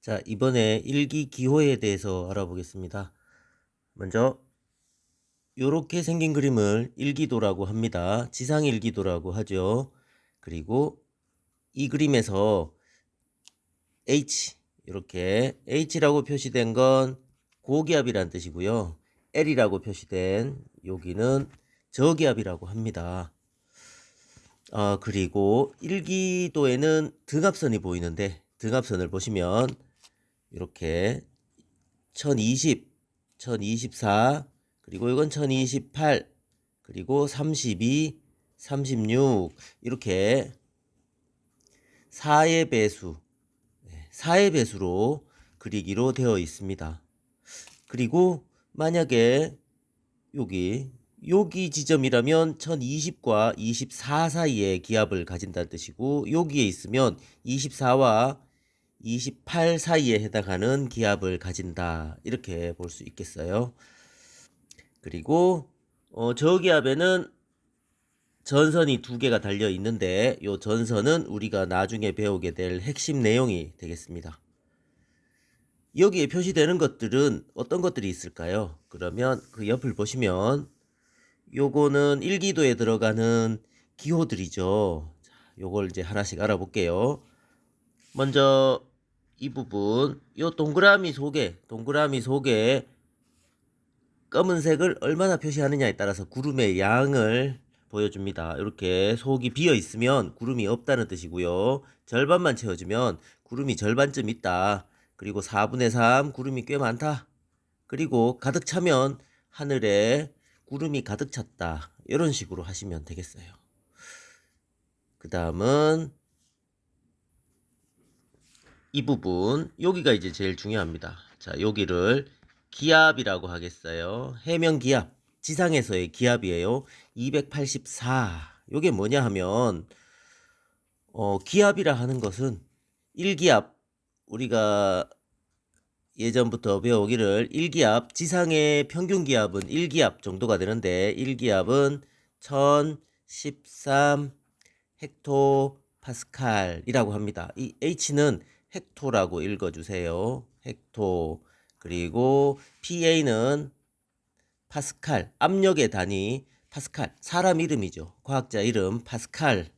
자, 이번에 일기 기호에 대해서 알아보겠습니다. 먼저 이렇게 생긴 그림을 일기도라고 합니다. 지상 일기도라고 하죠. 그리고 이 그림에서 H 이렇게 H라고 표시된 건 고기압이란 뜻이고요. L이라고 표시된 여기는 저기압이라고 합니다. 아, 그리고 일기도에는 등압선이 보이는데 등압선을 보시면 이렇게 1020, 1024, 그리고 이건 1028, 그리고 32, 36 이렇게 4의 배수, 4의 배수로 그리기로 되어 있습니다. 그리고 만약에 여기 여기 지점이라면 1020과 24 사이에 기압을 가진다는 뜻이고 여기에 있으면 24와 28 사이에 해당하는 기압을 가진다 이렇게 볼 수 있겠어요. 그리고 어, 저기압에는 전선이 두 개가 달려 있는데 이 전선은 우리가 나중에 배우게 될 핵심 내용이 되겠습니다. 여기에 표시되는 것들은 어떤 것들이 있을까요? 그러면 그 옆을 보시면 요거는 일기도에 들어가는 기호들이죠. 자, 요걸 이제 하나씩 알아볼게요. 먼저 이 부분, 요 동그라미 속에, 동그라미 속에 검은색을 얼마나 표시하느냐에 따라서 구름의 양을 보여줍니다. 이렇게 속이 비어 있으면 구름이 없다는 뜻이고요. 절반만 채워주면 구름이 절반쯤 있다. 그리고 4분의 3 구름이 꽤 많다. 그리고 가득 차면 하늘에 구름이 가득 찼다. 이런 식으로 하시면 되겠어요. 그 다음은 이 부분 여기가 이제 제일 중요합니다. 자 여기를 기압이라고 하겠어요. 해면 기압 지상에서의 기압이에요. 284 요게 뭐냐 하면 어, 기압이라 하는 것은 1기압 우리가 예전부터 배우기를 1기압 지상의 평균 기압은 1기압 정도가 되는데 1기압은 1013 헥토 파스칼이라고 합니다. 이 H는 헥토라고 읽어주세요. 헥토. 그리고 PA는 파스칼. 압력의 단위 파스칼. 사람 이름이죠. 과학자 이름 파스칼.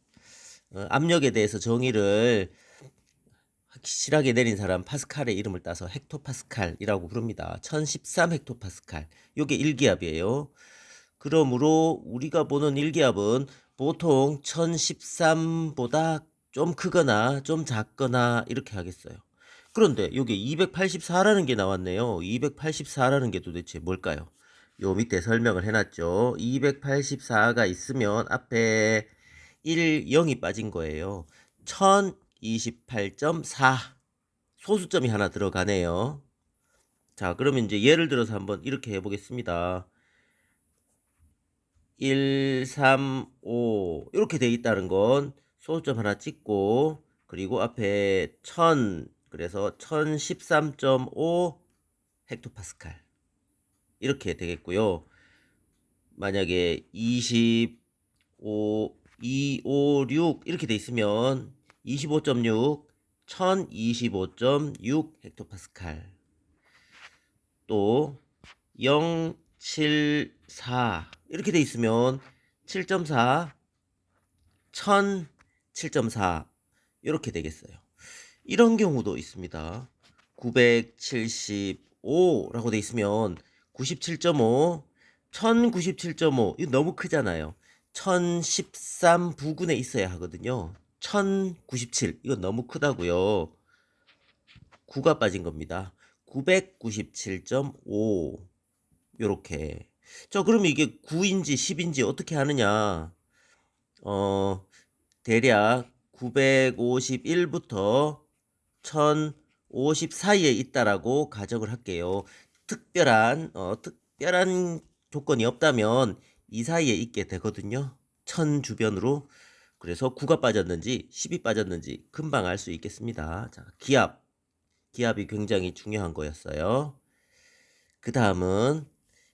어, 압력에 대해서 정의를 확실하게 내린 사람 파스칼의 이름을 따서 헥토파스칼이라고 부릅니다. 1013 헥토파스칼. 요게 1기압이에요. 그러므로 우리가 보는 1기압은 보통 1013보다 좀 크거나 좀 작거나 이렇게 하겠어요. 그런데 여기 284라는 게 나왔네요. 284라는 게 도대체 뭘까요? 요 밑에 설명을 해놨죠. 284가 있으면 앞에 1, 0이 빠진 거예요. 1028.4 소수점이 하나 들어가네요. 자, 그러면 이제 예를 들어서 한번 이렇게 해보겠습니다. 1, 3, 5 이렇게 돼 있다는 건 소수점 하나 찍고 그리고 앞에 1000 그래서 1013.5 헥토파스칼 이렇게 되겠고요. 만약에 25 256 이렇게 돼 있으면 25.6 1025.6 헥토파스칼 또 074 이렇게 돼 있으면 7.4 1000 7.4 이렇게 되겠어요. 이런 경우도 있습니다. 975라고 돼 있으면 97.5, 1097.5 이거 너무 크잖아요. 1013 부근에 있어야 하거든요. 1097 이거 너무 크다고요. 9가 빠진 겁니다. 997.5 요렇게. 저 그러면 이게 9인지 10인지 어떻게 하느냐? 어 대략 951부터 1050 사이에 있다라고 가정을 할게요. 특별한 어, 특별한 조건이 없다면 이 사이에 있게 되거든요. 1000 주변으로. 그래서 9가 빠졌는지 10이 빠졌는지 금방 알 수 있겠습니다. 자, 기압. 기압이 굉장히 중요한 거였어요. 그 다음은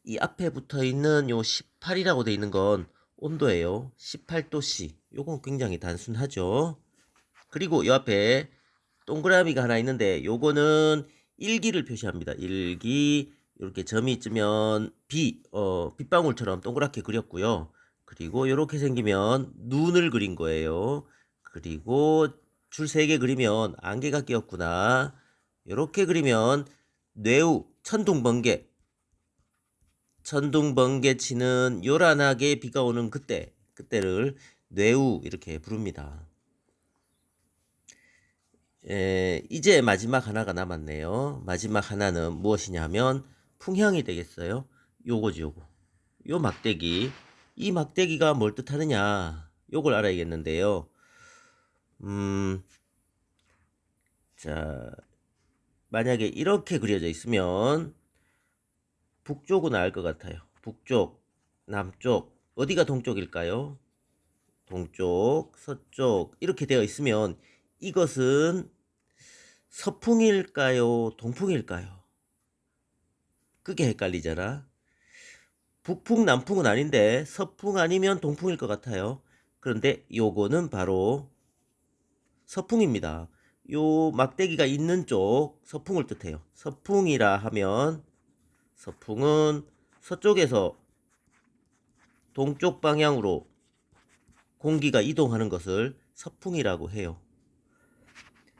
이 앞에 붙어 있는 요 18이라고 돼 있는 건 온도예요. 18도씨. 요건 굉장히 단순하죠. 그리고 이 앞에 동그라미가 하나 있는데 요거는 일기를 표시합니다. 일기 이렇게 점이 있으면 비, 어, 빗방울처럼 동그랗게 그렸고요. 그리고 이렇게 생기면 눈을 그린 거예요. 그리고 줄 세 개 그리면 안개가 끼었구나. 이렇게 그리면 뇌우, 천둥번개. 천둥 번개 치는 요란하게 비가 오는 그때, 그때를 뇌우 이렇게 부릅니다. 에, 이제 마지막 하나가 남았네요. 마지막 하나는 무엇이냐면 풍향이 되겠어요. 요거지 요거. 요 막대기. 이 막대기가 뭘 뜻하느냐? 요걸 알아야겠는데요. 음, 자, 만약에 이렇게 그려져 있으면 북쪽은 알 것 같아요. 북쪽, 남쪽, 어디가 동쪽일까요? 동쪽, 서쪽 이렇게 되어 있으면 이것은 서풍일까요? 동풍일까요? 그게 헷갈리잖아. 북풍, 남풍은 아닌데 서풍 아니면 동풍일 것 같아요. 그런데 요거는 바로 서풍입니다. 요 막대기가 있는 쪽 서풍을 뜻해요. 서풍이라 하면 서풍은 서쪽에서 동쪽 방향으로 공기가 이동하는 것을 서풍이라고 해요.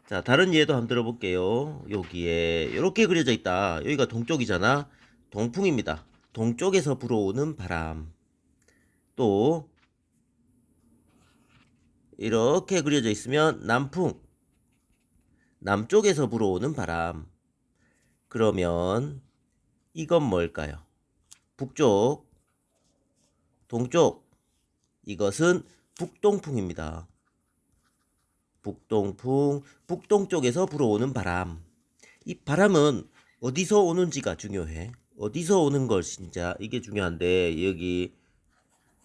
자, 다른 예도 한번 들어볼게요. 여기에 이렇게 그려져 있다. 여기가 동쪽이잖아. 동풍입니다. 동쪽에서 불어오는 바람. 또 이렇게 그려져 있으면 남풍. 남쪽에서 불어오는 바람. 그러면 이건 뭘까요? 북쪽, 동쪽. 이것은 북동풍입니다. 북동풍, 북동쪽에서 불어오는 바람. 이 바람은 어디서 오는지가 중요해. 어디서 오는 걸 진짜 이게 중요한데 여기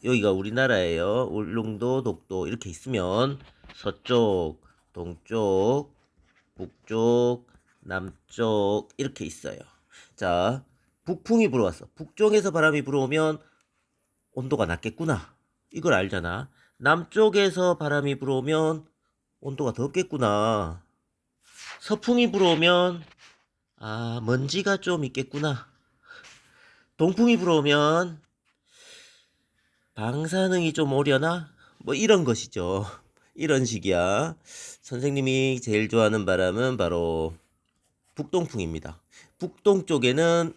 여기가 우리나라예요. 울릉도, 독도 이렇게 있으면 서쪽, 동쪽, 북쪽, 남쪽 이렇게 있어요. 자, 북풍이 불어왔어. 북쪽에서 바람이 불어오면 온도가 낮겠구나. 이걸 알잖아. 남쪽에서 바람이 불어오면 온도가 덥겠구나. 서풍이 불어오면 아, 먼지가 좀 있겠구나. 동풍이 불어오면 방사능이 좀 오려나? 뭐 이런 것이죠. 이런 식이야. 선생님이 제일 좋아하는 바람은 바로 북동풍입니다. 북동 쪽에는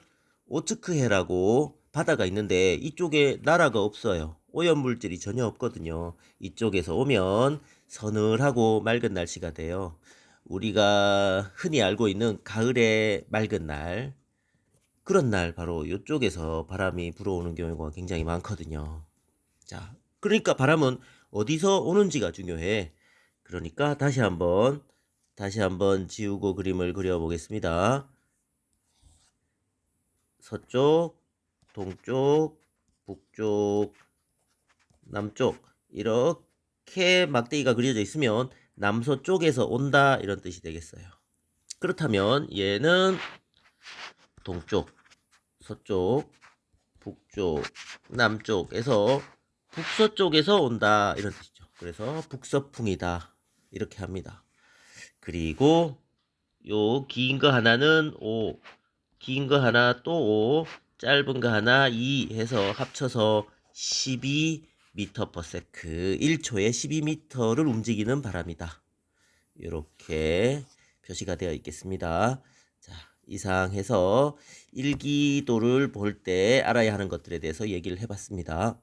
오츠크해라고 바다가 있는데 이쪽에 나라가 없어요. 오염물질이 전혀 없거든요. 이쪽에서 오면 서늘하고 맑은 날씨가 돼요. 우리가 흔히 알고 있는 가을의 맑은 날, 그런 날 바로 이쪽에서 바람이 불어오는 경우가 굉장히 많거든요. 자, 그러니까 바람은 어디서 오는지가 중요해. 그러니까 다시 한번 다시 한번 지우고 그림을 그려 보겠습니다. 서쪽, 동쪽, 북쪽, 남쪽 이렇게 막대기가 그려져 있으면 남서쪽에서 온다 이런 뜻이 되겠어요. 그렇다면 얘는 동쪽, 서쪽, 북쪽, 남쪽에서 북서쪽에서 온다 이런 뜻이죠. 그래서 북서풍이다 이렇게 합니다. 그리고 요 긴 거 하나는 5, 긴 거 하나 또 5, 짧은 거 하나 2 해서 합쳐서 12m per sec 1초에 12m를 움직이는 바람이다. 이렇게 표시가 되어 있겠습니다. 자, 이상 해서 일기도를 볼 때 알아야 하는 것들에 대해서 얘기를 해봤습니다.